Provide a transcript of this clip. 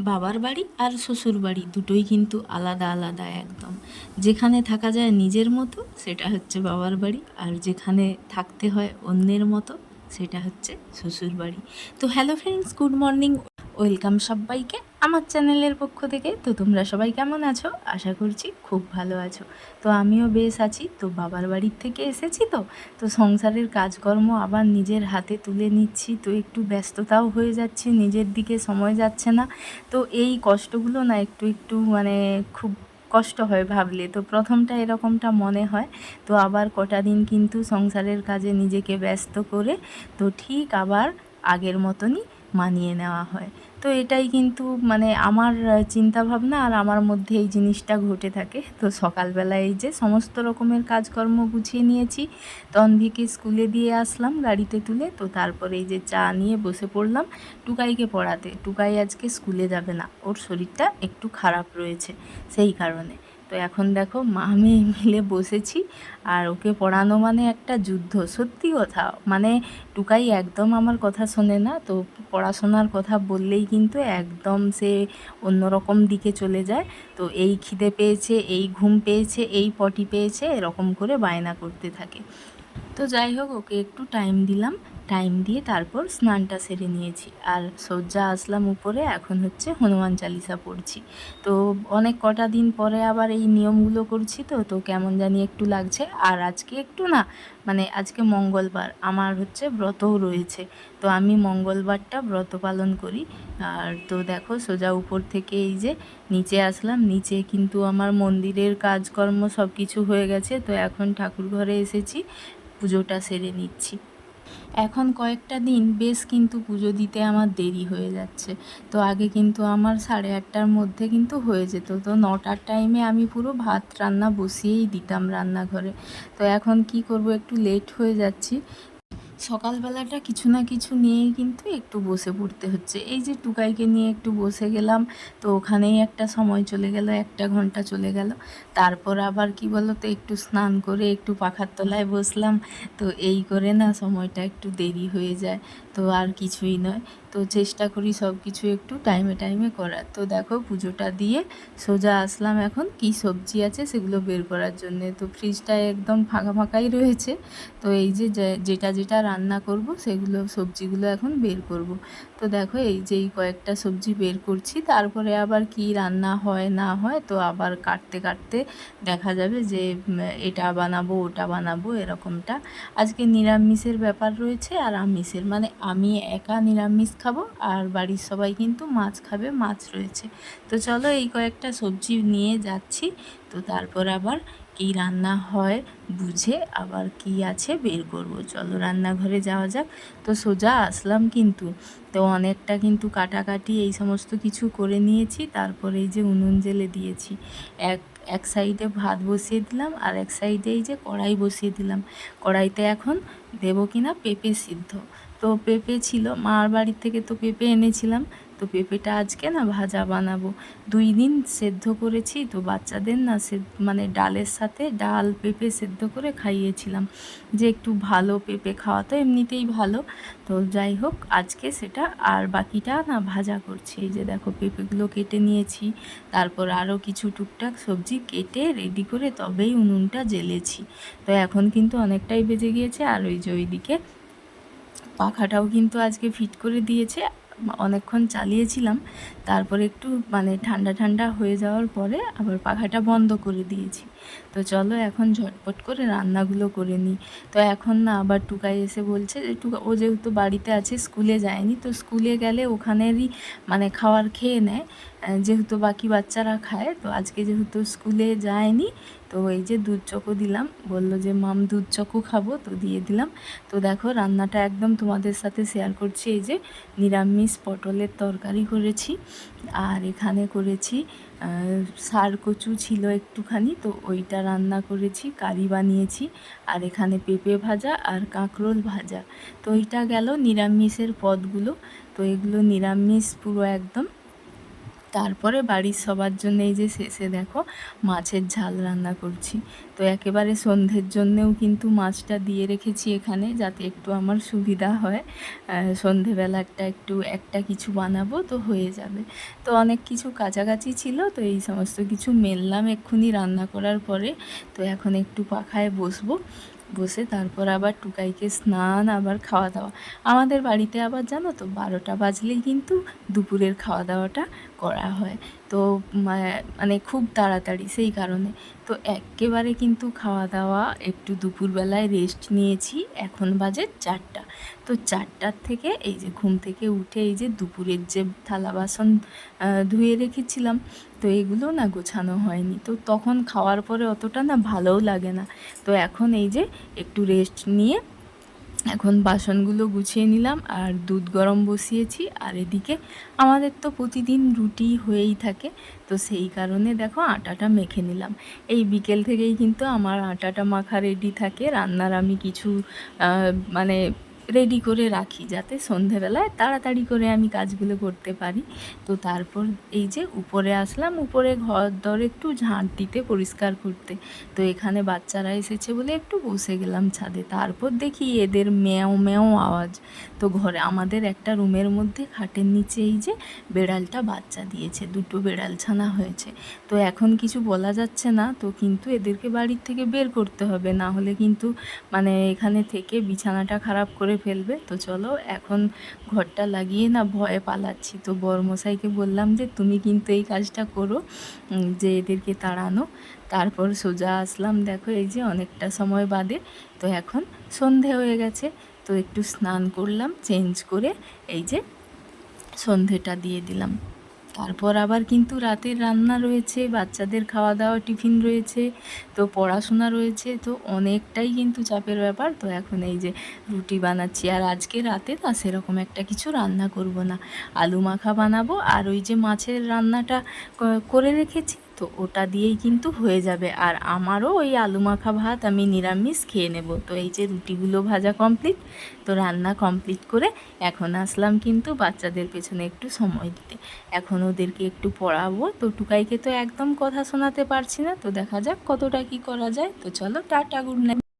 বাবার বাড়ি আর শ্বশুর বাড়ি দুটোই কিন্তু আলাদা আলাদা একদম। যেখানে থাকা যায় নিজের মতো, সেটা হচ্ছে বাবার বাড়ি। আর যেখানে থাকতে হয় অন্যের মতো, সেটা হচ্ছে শ্বশুর বাড়ি। তো hello friends good morning welcome সবাইকে। আমার চ্যানেলের পক্ষ থেকে, তো তোমরা সবাই কেমন আছো? আশা করছি খুব ভালো আছো। তো আমিও বেশ আছি। তো বাবার বাড়ির থেকে এসেছি তো তো সংসারের কাজকর্ম আবার নিজের হাতে তুলে নিচ্ছি। তো একটু ব্যস্ততাও হয়ে যাচ্ছে, নিজের দিকে সময় যাচ্ছে না। তো এই কষ্টগুলো না একটু একটু মানে খুব কষ্ট হয় ভাবলে। তো প্রথমটা এরকমটা মনে হয়। তো আবার কটা দিন কিন্তু সংসারের কাজে নিজেকে ব্যস্ত করে, তো ঠিক আবার আগের মতনই মানিয়ে নেওয়া হয়। তো এটাই কিন্তু মানে আমার চিন্তা ভাবনা আর আমার মধ্যে এই জিনিসটা ঘটে থাকে। তো সকালবেলা এই যে সমস্ত রকমের কাজকর্ম গুছিয়ে নিয়েছি। তন্ভিকে স্কুলে দিয়ে আসলাম গাড়িতে তুলে। তো তারপরে এই যে চা নিয়ে বসে পড়লাম টুকাইকে পড়াতে। টুকাই আজকে স্কুলে যাবে না। ওর শরীরটা একটু খারাপ রয়েছে সেই কারণে। তো এখন দেখো মা মেয়ে মিলে বসেছি আর ওকে পড়ানো মানে একটা যুদ্ধ। সত্যি কথা মানে টুকাই একদম আমার কথা শোনে না, তো পড়াশোনার কথা বললেই কিন্তু একদম সে অন্যরকম দিকে চলে যায়। তো এই খিদে পেয়েছে, এই ঘুম পেয়েছে, এই পটি পেয়েছে, এরকম করে বায়না করতে থাকে। তো যাই হোক, ওকে একটু টাইম দিলাম। টাইম দিয়ে তারপর স্নানটা সেরে নিয়েছি। আর সজ্জা আসলাম উপরে, এখন হচ্ছে হনুমান চালিসা পড়ছি। তো অনেক কটা দিন পরে আবার এই নিয়মগুলো করছি তো তো কেমন জানি একটু লাগছে। আর আজকে একটু না মানে আজকে মঙ্গলবার, আমার হচ্ছে ব্রতও রয়েছে। তো আমি মঙ্গলবারটা ব্রত পালন করি। আর তো দেখো, সোজা উপর থেকে এই যে নিচে আসলাম। নিচে কিন্তু আমার মন্দিরের কাজকর্ম সব কিছু হয়ে গেছে। তো এখন ঠাকুর ঘরে এসেছি, পুজোটা সেরে নিচ্ছি। এখন কয়েকটা দিন বেশ কিন্তু পুজো দিতে আমার দেরি হয়ে যাচ্ছে। তো আগে কিন্তু আমার সাড়ে আটটার মধ্যে কিন্তু হয়ে যেত। তো নটার টাইমে আমি পুরো ভাত রান্না বসিয়েই দিতাম রান্নাঘরে। তো এখন কি করব? একটু লেট হয়ে যাচ্ছি। সকালবেলাটা কিছু না কিছু নিয়েই কিন্তু একটু বসে পড়তে হচ্ছে। এই যে টুকাইকে নিয়ে একটু বসে গেলাম, তো ওখানেই একটা সময় চলে গেল, একটা ঘণ্টা চলে গেল। তারপর আবার কি বলো তো একটু স্নান করে একটু পাখার তলায় বসলাম, তো এই করে না সময়টা একটু দেরি হয়ে যায়। তো আর কিছুই নয়। তো চেষ্টা করি সব কিছু একটু টাইমে টাইমে করার। তো দেখো পুজোটা দিয়ে সোজা আসলাম এখন কি সবজি আছে সেগুলো বের করার জন্যে। তো ফ্রিজটা একদম ফাঁকা ফাঁকাই রয়েছে। তো এই যে যেটা যেটা রান্না করব সেগুলো, সবজিগুলো এখন বের করব। তো দেখো এই যে এই কয়েকটা সবজি বের করছি। তারপরে আবার কি রান্না হয় না হয় তো আবার কাটতে কাটতে দেখা যাবে যে এটা বানাবো, ওটা বানাবো এরকমটা। আজকে নিরামিষের ব্যাপার রয়েছে আর আমিষের। মানে আমি একা নিরামিষ খাব আর বাড়ির সবাই কিন্তু মাছ খাবে, মাছ রয়েছে। তো চলো এই কয়েকটা সবজি নিয়ে যাচ্ছি। তো তারপর আবার কী রান্না হয় বুঝে আবার কি আছে বের করব। চলো রান্নাঘরে যাওয়া যাক। তো সোজা আসলাম কিন্তু। তো অনেকটা কিন্তু কাটাকাটি এই সমস্ত কিছু করে নিয়েছি। তারপরে এই যে উনুন জেলে দিয়েছি। এক এক সাইডে ভাত বসিয়ে দিলাম আর এক সাইডে এই যে কড়াই বসিয়ে দিলাম। কড়াইতে এখন দেবো কিনা পেঁপে সিদ্ধ। তো পেঁপে ছিল, মার বাড়ির থেকে তো পেঁপে এনেছিলাম। তো পেঁপেটা আজকে না ভাজা বানাবো। দুই দিন সেদ্ধ করেছি, তো বাচ্চাদের না সে মানে ডালের সাথে ডাল, পেঁপে সেদ্ধ করে খাইয়েছিলাম। যে একটু ভালো পেঁপে খাওয়া তো এমনিতেই ভালো। তো যাই হোক, আজকে সেটা আর বাকিটা না ভাজা করছি। এই যে দেখো পেঁপেগুলো কেটে নিয়েছি, তারপর আরও কিছু টুকটাক সবজি কেটে রেডি করে তবেই উনুনটা জ্বেলেছি তো এখন কিন্তু অনেকটাই বেজে গিয়েছে, আর ওই যে ওইদিকে পাখাটাও কিন্তু আজকে ফিট করে দিয়েছে। অনেকক্ষণ চালিয়েছিলাম, তারপরে একটু মানে ঠান্ডা ঠান্ডা হয়ে যাওয়ার পরে আবার পাখাটা বন্ধ করে দিয়েছি। তো চলো এখন ঝটপট করে রান্নাগুলো করে নিই। তো এখন না আবার টুকাই এসে বলছে যে, টুকা, ও যেহেতু বাড়িতে আছে, স্কুলে যায়নি, তো স্কুলে গেলে ওখানেরই মানে খাবার খেয়ে নেয়। যেহেতু বাকি বাচ্চারা খায়, তো আজকে যেহেতু স্কুলে যায়নি, তো এই যে দুধ চকো দিলাম। বলল যে, মাম, দুধ চকো খাব। তো দিয়ে দিলাম। তো দেখো, রান্নাটা একদম তোমাদের সাথে শেয়ার করছি। এই যে নিরামিষ পটলের তরকারি করেছি আর এখানে করেছি সার কচু ছিল একটুখানি, তো ওইটা রান্না করেছি, কারি বানিয়েছি আর এখানে পেঁপে ভাজা আর কাঁকরোল ভাজা। তো ওইটা গেল নিরামিষের পদগুলো। তো এগুলো নিরামিষ পুরো একদম। তারপরে বাড়ির সবার জন্য এই যে শেষে দেখো মাছের ঝাল রান্না করছি। তো একেবারে সন্ধ্যের জন্যেও কিন্তু মাছটা দিয়ে রেখেছি এখানে যাতে একটু আমার সুবিধা হয়। সন্ধেবেলা একটা একটু, একটা কিছু বানাবো তো হয়ে যাবে। তো অনেক কিছু কাছাকাছি ছিল তো এই সমস্ত কিছু মেললাম এক্ষুনি রান্না করার পরে। তো এখন একটু পাখায় বসবো। বসে তারপর আবার টুকাইকে স্নান, আবার খাওয়া দাওয়া। আমাদের বাড়িতে আবার জানো তো বারোটা বাজলেই কিন্তু দুপুরের খাওয়া দাওয়াটা করা হয়। তো মানে খুব তাড়াতাড়ি সেই কারণে। তো একেবারে কিন্তু খাওয়া দাওয়া একটু দুপুরবেলায় রেস্ট নিয়েছি। এখন বাজে চারটা। তো চারটার থেকে এই যে ঘুম থেকে উঠে এই যে দুপুরের যে থালা বাসন ধুয়ে রেখেছিলাম, তো এগুলো না গোছানো হয়নি। তো তখন খাওয়ার পরে অতটা না ভালোও লাগে না। তো এখন এই যে একটু রেস্ট নিয়ে এখন বাসনগুলো গুছিয়ে নিলাম আর দুধ গরম বসিয়েছি। আর এদিকে আমাদের তো প্রতিদিন রুটি হয়েই থাকে, তো সেই কারণে দেখো আটাটা মেখে নিলাম। এই বিকেল থেকেই কিন্তু আমার আটাটা মাখা রেডি থাকে। রান্নার আমি কিছু মানে রেডি করে রাখি যাতে সন্ধেবেলায় তাড়াতাড়ি করে আমি কাজগুলো করতে পারি। তো তারপর এই যে উপরে আসলাম, উপরে ঘর দর একটু ঝাঁট দিতে, পরিষ্কার করতে। তো এখানে বাচ্চারা এসেছে বলে একটু বসে গেলাম ছাদে। তারপর দেখি এদের ম্যাও ম্যাও আওয়াজ। তো ঘরে আমাদের একটা রুমের মধ্যে খাটের নিচে এই যে বেড়ালটা বাচ্চা দিয়েছে, দুটো বেড়াল ছানা হয়েছে। তো এখন কিছু বলা যাচ্ছে না, তো কিন্তু এদেরকে বাড়ির থেকে বের করতে হবে। না হলে কিন্তু মানে এখানে থেকে বিছানাটা খারাপ করে ফেলবে। তো চলো, এখন ঘরটা লাগিয়ে না ভয়ে পালাচ্ছি। তো বরমশাইকে বললাম যে, তুমি কিন্তু এই কাজটা করো যে এদেরকে তাড়ানো। তারপর সোজা আসলাম। দেখো, এই যে অনেকটা সময় বাদে, তো এখন সন্ধে হয়ে গেছে। তো একটু স্নান করলাম, চেঞ্জ করে এই যে সন্ধেটা দিয়ে দিলাম। তারপর আবার কিন্তু রাতের রান্না রয়েছে, বাচ্চাদের খাওয়া দাওয়া টিফিন রয়েছে, তো পড়াশোনা রয়েছে, তো অনেকটাই কিন্তু চাপের ব্যাপার। তো এখন এই যে রুটি বানাচ্ছি, আর আজকে রাতে না সেরকম একটা কিছু রান্না করব না। আলু মাখা বানাবো, আর ওই যে মাছের রান্নাটা করে রেখেছি তো ওটা দিয়েই কিন্তু হয়ে যাবে। আর আমারও ওই আলু মাখা ভাত আমি নিরামিষ খেয়ে নেব। তো এই যে রুটিগুলো ভাজা কমপ্লিট তো রান্না কমপ্লিট করে এখন আসলাম কিন্তু বাচ্চাদের পেছনে একটু সময় দিতে। এখন ওদেরকে একটু পড়াবো। তো টুকাইকে তো একদম কথা শোনাতে পারছি না। তো দেখা যাক কতটা কি করা যায়। তো চলো টাটা গুড নাইট